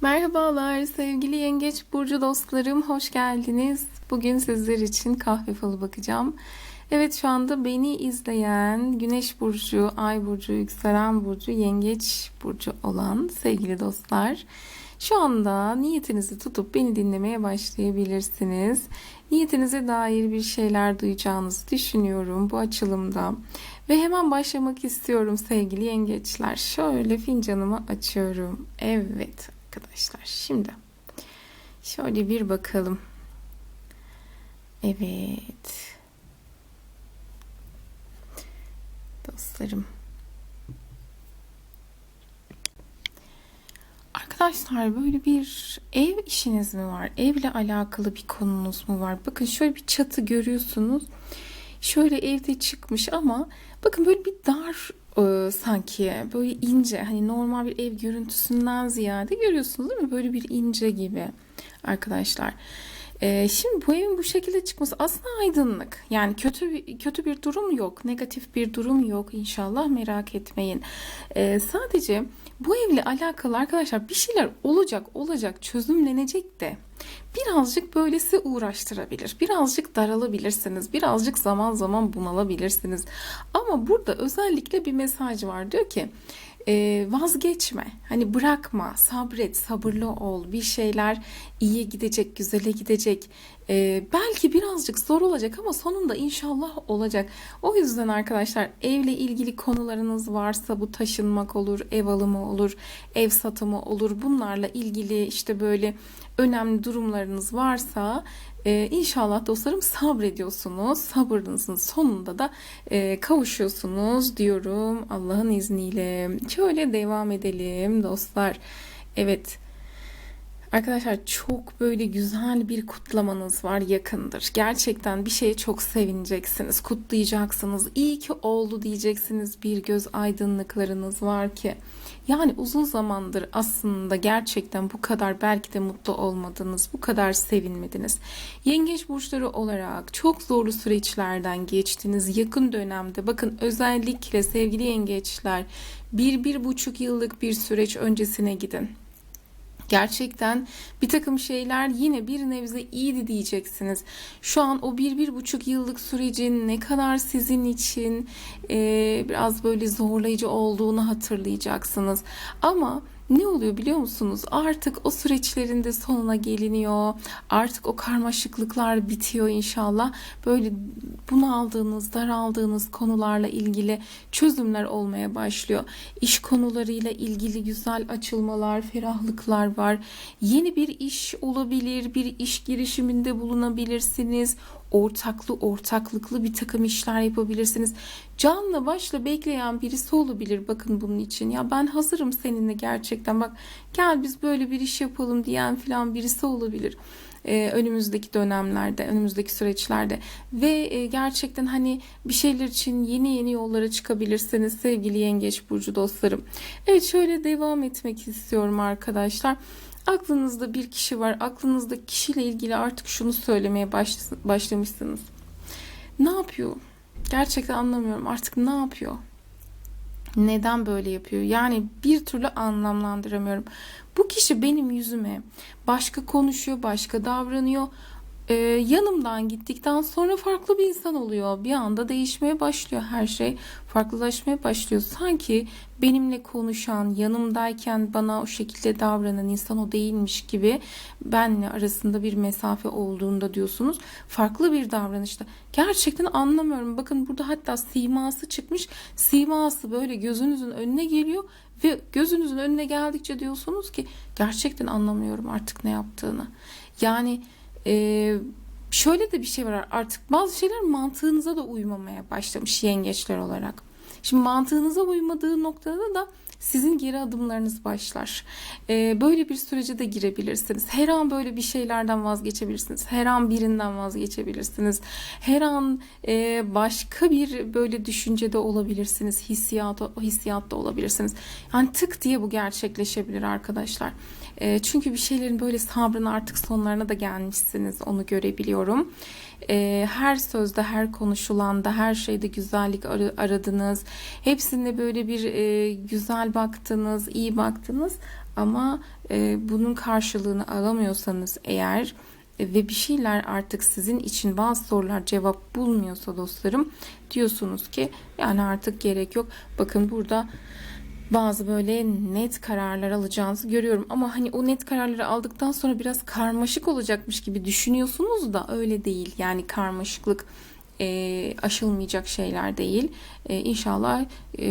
Merhabalar sevgili Yengeç Burcu dostlarım, hoş geldiniz. Bugün sizler için kahve falı bakacağım. Evet şu anda beni izleyen Güneş Burcu, Ay Burcu, Yükselen Burcu, Yengeç Burcu olan sevgili dostlar. Şu anda niyetinizi tutup beni dinlemeye başlayabilirsiniz. Niyetinize dair bir şeyler duyacağınızı düşünüyorum bu açılımda. Ve hemen başlamak istiyorum sevgili yengeçler. Şöyle fincanımı açıyorum. Evet arkadaşlar. Şimdi şöyle bir bakalım. Evet. Dostlarım. Arkadaşlar böyle bir ev işiniz mi var? Evle alakalı bir konunuz mu var? Bakın şöyle bir çatı görüyorsunuz. Şöyle evde çıkmış ama bakın böyle bir dar sanki böyle ince hani normal bir ev görüntüsünden ziyade görüyorsunuz değil mi? Böyle bir ince gibi arkadaşlar. E, şimdi bu evin bu şekilde çıkması aslında aydınlık. Yani kötü kötü bir durum yok. Negatif bir durum yok. İnşallah merak etmeyin. E, sadece bu evle alakalı arkadaşlar bir şeyler olacak olacak çözümlenecek de birazcık böylesi uğraştırabilir. Birazcık daralabilirsiniz. Birazcık zaman zaman bunalabilirsiniz. Ama burada özellikle bir mesaj var. Diyor ki e, vazgeçme. Hani bırakma, sabret, sabırlı ol. Bir şeyler iyiye gidecek, güzele gidecek. E, belki birazcık zor olacak ama sonunda inşallah olacak. O yüzden arkadaşlar evle ilgili konularınız varsa bu taşınmak olur, ev alımı olur, ev satımı olur. Bunlarla ilgili işte böyle önemli durumlarınız varsa ee, inşallah dostlarım sabrediyorsunuz. Sabırınızın sonunda da e, kavuşuyorsunuz diyorum Allah'ın izniyle. Şöyle devam edelim dostlar. Evet. Arkadaşlar çok böyle güzel bir kutlamanız var yakındır. Gerçekten bir şeye çok sevineceksiniz, kutlayacaksınız. İyi ki oldu diyeceksiniz. Bir göz aydınlıklarınız var ki. Yani uzun zamandır aslında gerçekten bu kadar belki de mutlu olmadınız, bu kadar sevinmediniz. Yengeç burçları olarak çok zorlu süreçlerden geçtiniz. Yakın dönemde bakın özellikle sevgili yengeçler bir, bir buçuk yıllık bir süreç öncesine gidin. Gerçekten bir takım şeyler yine bir nebze iyiydi diyeceksiniz. Şu an o bir, bir buçuk yıllık sürecin ne kadar sizin için e, biraz böyle zorlayıcı olduğunu hatırlayacaksınız. Ama ne oluyor biliyor musunuz? Artık o süreçlerin de sonuna geliniyor. Artık o karmaşıklıklar bitiyor inşallah. Böyle bunaldığınız, daraldığınız konularla ilgili çözümler olmaya başlıyor. İş konularıyla ilgili güzel açılmalar, ferahlıklar var. Yeni bir iş olabilir, bir iş girişiminde bulunabilirsiniz ortaklı ortaklıklı bir takım işler yapabilirsiniz. Canla başla bekleyen birisi olabilir bakın bunun için. Ya ben hazırım seninle gerçekten bak gel biz böyle bir iş yapalım diyen filan birisi olabilir. Ee, önümüzdeki dönemlerde, önümüzdeki süreçlerde ve e, gerçekten hani bir şeyler için yeni yeni yollara çıkabilirsiniz sevgili yengeç burcu dostlarım. Evet şöyle devam etmek istiyorum arkadaşlar. Aklınızda bir kişi var. Aklınızda kişiyle ilgili artık şunu söylemeye başlamışsınız. Ne yapıyor? Gerçekten anlamıyorum. Artık ne yapıyor? Neden böyle yapıyor? Yani bir türlü anlamlandıramıyorum. Bu kişi benim yüzüme başka konuşuyor, başka davranıyor e, yanımdan gittikten sonra farklı bir insan oluyor. Bir anda değişmeye başlıyor her şey. Farklılaşmaya başlıyor. Sanki benimle konuşan, yanımdayken bana o şekilde davranan insan o değilmiş gibi benle arasında bir mesafe olduğunda diyorsunuz. Farklı bir davranışta. Gerçekten anlamıyorum. Bakın burada hatta siması çıkmış. Siması böyle gözünüzün önüne geliyor ve gözünüzün önüne geldikçe diyorsunuz ki gerçekten anlamıyorum artık ne yaptığını. Yani ee, şöyle de bir şey var artık bazı şeyler mantığınıza da uymamaya başlamış yengeçler olarak. Şimdi mantığınıza uymadığı noktada da sizin geri adımlarınız başlar. Ee, böyle bir sürece de girebilirsiniz. Her an böyle bir şeylerden vazgeçebilirsiniz. Her an birinden vazgeçebilirsiniz. Her an e, başka bir böyle düşüncede olabilirsiniz. Hissiyat, hissiyatta olabilirsiniz. Yani tık diye bu gerçekleşebilir arkadaşlar. E, çünkü bir şeylerin böyle sabrın artık sonlarına da gelmişsiniz. Onu görebiliyorum. E, her sözde, her konuşulanda, her şeyde güzellik ar- aradınız. Hepsinde böyle bir e, güzel baktınız, iyi baktınız. ama e, bunun karşılığını alamıyorsanız eğer e, ve bir şeyler artık sizin için bazı sorular cevap bulmuyorsa dostlarım diyorsunuz ki yani artık gerek yok. Bakın burada bazı böyle net kararlar alacağınızı görüyorum ama hani o net kararları aldıktan sonra biraz karmaşık olacakmış gibi düşünüyorsunuz da öyle değil. Yani karmaşıklık e, aşılmayacak şeyler değil. E, inşallah e,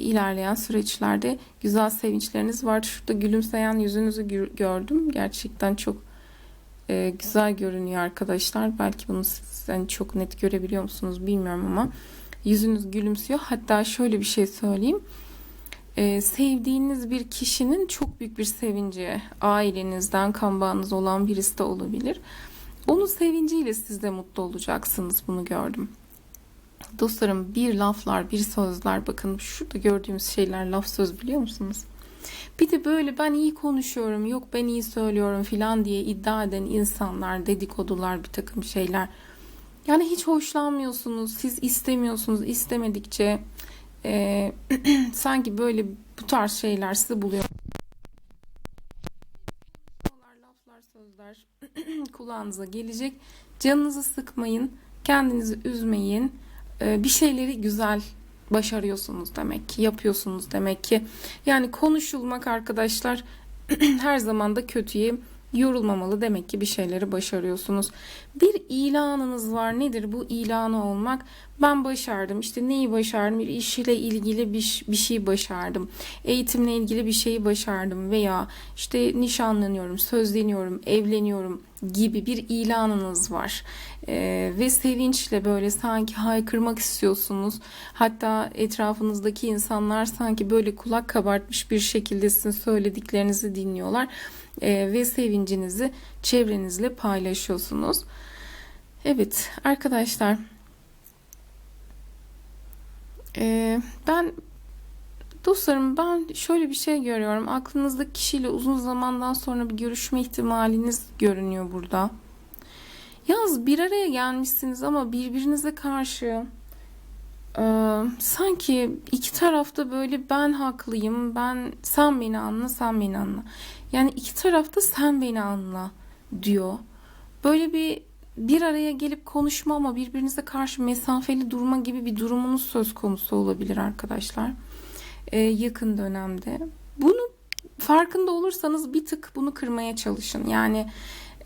ilerleyen süreçlerde güzel sevinçleriniz var. Şurada gülümseyen yüzünüzü gö- gördüm. Gerçekten çok e, güzel görünüyor arkadaşlar. Belki bunu siz hani çok net görebiliyor musunuz bilmiyorum ama yüzünüz gülümsüyor. Hatta şöyle bir şey söyleyeyim. E, sevdiğiniz bir kişinin çok büyük bir sevinci ailenizden kan bağınız olan birisi de olabilir. Onun sevinciyle siz de mutlu olacaksınız bunu gördüm. Dostlarım bir laflar bir sözler bakın şurada gördüğümüz şeyler laf söz biliyor musunuz? Bir de böyle ben iyi konuşuyorum yok ben iyi söylüyorum filan diye iddia eden insanlar dedikodular bir takım şeyler. Yani hiç hoşlanmıyorsunuz siz istemiyorsunuz istemedikçe e, sanki böyle bu tarz şeyler sizi buluyor. Laflar sözler kulağınıza gelecek. Canınızı sıkmayın, kendinizi üzmeyin. Ee, bir şeyleri güzel başarıyorsunuz demek ki, yapıyorsunuz demek ki. Yani konuşulmak arkadaşlar her zaman da kötüye yorulmamalı demek ki bir şeyleri başarıyorsunuz. Bir ilanınız var. Nedir bu ilanı olmak? Ben başardım. İşte neyi başardım? Bir işle ilgili bir, bir şey başardım. Eğitimle ilgili bir şeyi başardım veya işte nişanlanıyorum, sözleniyorum, evleniyorum gibi bir ilanınız var. Ee, ve sevinçle böyle sanki haykırmak istiyorsunuz. Hatta etrafınızdaki insanlar sanki böyle kulak kabartmış bir şekilde sizin söylediklerinizi dinliyorlar e, ve sevincinizi çevrenizle paylaşıyorsunuz. Evet arkadaşlar e, ben dostlarım ben şöyle bir şey görüyorum. Aklınızdaki kişiyle uzun zamandan sonra bir görüşme ihtimaliniz görünüyor burada. Yalnız bir araya gelmişsiniz ama birbirinize karşı ee, sanki iki tarafta böyle ben haklıyım, ben sen beni anla, sen beni anla. Yani iki tarafta sen beni anla diyor. Böyle bir bir araya gelip konuşma ama birbirinize karşı mesafeli durma gibi bir durumunuz söz konusu olabilir arkadaşlar. Ee, yakın dönemde. Bunu farkında olursanız bir tık bunu kırmaya çalışın. Yani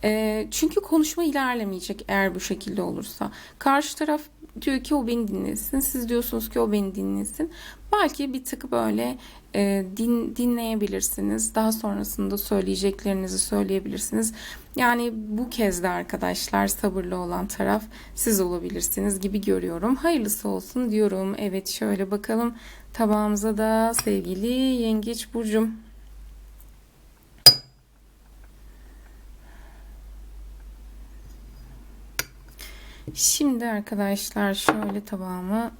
e, çünkü konuşma ilerlemeyecek eğer bu şekilde olursa. Karşı taraf diyor ki o beni dinlesin. Siz diyorsunuz ki o beni dinlesin. Belki bir tık böyle e, din, dinleyebilirsiniz. Daha sonrasında söyleyeceklerinizi söyleyebilirsiniz. Yani bu kez de arkadaşlar sabırlı olan taraf siz olabilirsiniz gibi görüyorum. Hayırlısı olsun diyorum. Evet şöyle bakalım tabağımıza da sevgili Yengeç Burcum. Şimdi arkadaşlar şöyle tabağımı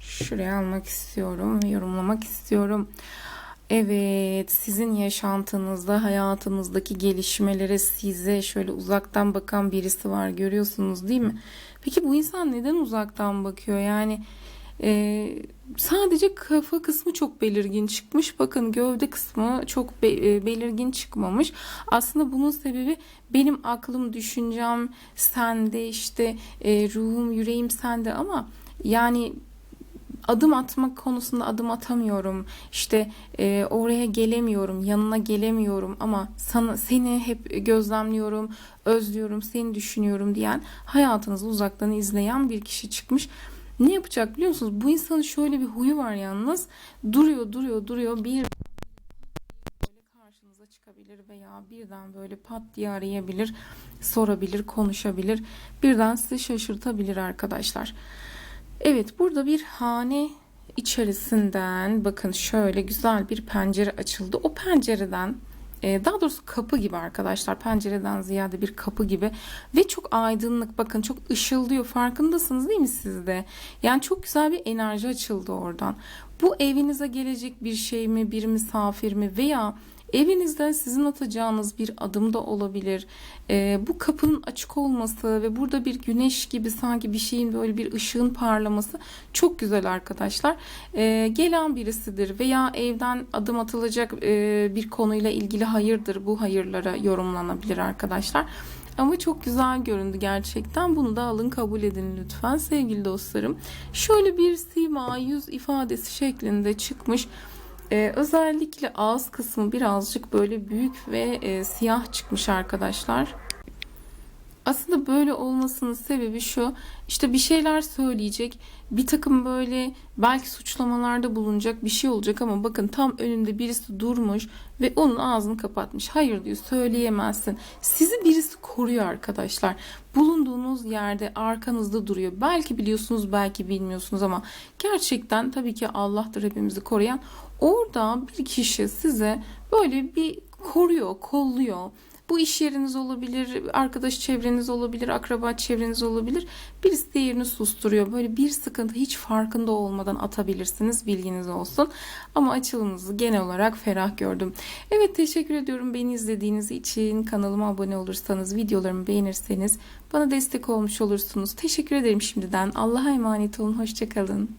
şuraya almak istiyorum yorumlamak istiyorum. Evet, sizin yaşantınızda, hayatınızdaki gelişmelere size şöyle uzaktan bakan birisi var görüyorsunuz değil mi? Peki bu insan neden uzaktan bakıyor? Yani e, sadece kafa kısmı çok belirgin çıkmış. Bakın gövde kısmı çok be, e, belirgin çıkmamış. Aslında bunun sebebi benim aklım, düşüncem sende işte e, ruhum, yüreğim sende ama yani adım atmak konusunda adım atamıyorum. İşte e, oraya gelemiyorum, yanına gelemiyorum ama sana seni hep gözlemliyorum, özlüyorum, seni düşünüyorum diyen hayatınızı uzaktan izleyen bir kişi çıkmış. Ne yapacak biliyor musunuz? Bu insanın şöyle bir huyu var yalnız. Duruyor, duruyor, duruyor. Bir karşınıza çıkabilir veya birden böyle pat diye arayabilir, sorabilir, konuşabilir. Birden sizi şaşırtabilir arkadaşlar. Evet, burada bir hane içerisinden bakın şöyle güzel bir pencere açıldı. O pencereden e, daha doğrusu kapı gibi arkadaşlar pencereden ziyade bir kapı gibi ve çok aydınlık bakın çok ışıldıyor farkındasınız değil mi siz de yani çok güzel bir enerji açıldı oradan bu evinize gelecek bir şey mi bir misafir mi veya Evinizden sizin atacağınız bir adım da olabilir. Ee, bu kapının açık olması ve burada bir güneş gibi sanki bir şeyin böyle bir ışığın parlaması çok güzel arkadaşlar. Ee, gelen birisidir veya evden adım atılacak e, bir konuyla ilgili hayırdır. Bu hayırlara yorumlanabilir arkadaşlar. Ama çok güzel göründü gerçekten. Bunu da alın kabul edin lütfen sevgili dostlarım. Şöyle bir sima yüz ifadesi şeklinde çıkmış. Ee, özellikle ağız kısmı birazcık böyle büyük ve e, siyah çıkmış arkadaşlar. Aslında böyle olmasının sebebi şu işte bir şeyler söyleyecek bir takım böyle belki suçlamalarda bulunacak bir şey olacak ama bakın tam önünde birisi durmuş ve onun ağzını kapatmış. Hayır diyor söyleyemezsin. Sizi birisi koruyor arkadaşlar. Bulunduğunuz yerde arkanızda duruyor. Belki biliyorsunuz belki bilmiyorsunuz ama gerçekten tabii ki Allah'tır hepimizi koruyan. Orada bir kişi size böyle bir koruyor, kolluyor. Bu iş yeriniz olabilir, arkadaş çevreniz olabilir, akraba çevreniz olabilir. Birisi diğerini susturuyor. Böyle bir sıkıntı hiç farkında olmadan atabilirsiniz. Bilginiz olsun. Ama açılımınızı genel olarak ferah gördüm. Evet teşekkür ediyorum beni izlediğiniz için. Kanalıma abone olursanız, videolarımı beğenirseniz bana destek olmuş olursunuz. Teşekkür ederim şimdiden. Allah'a emanet olun. Hoşçakalın.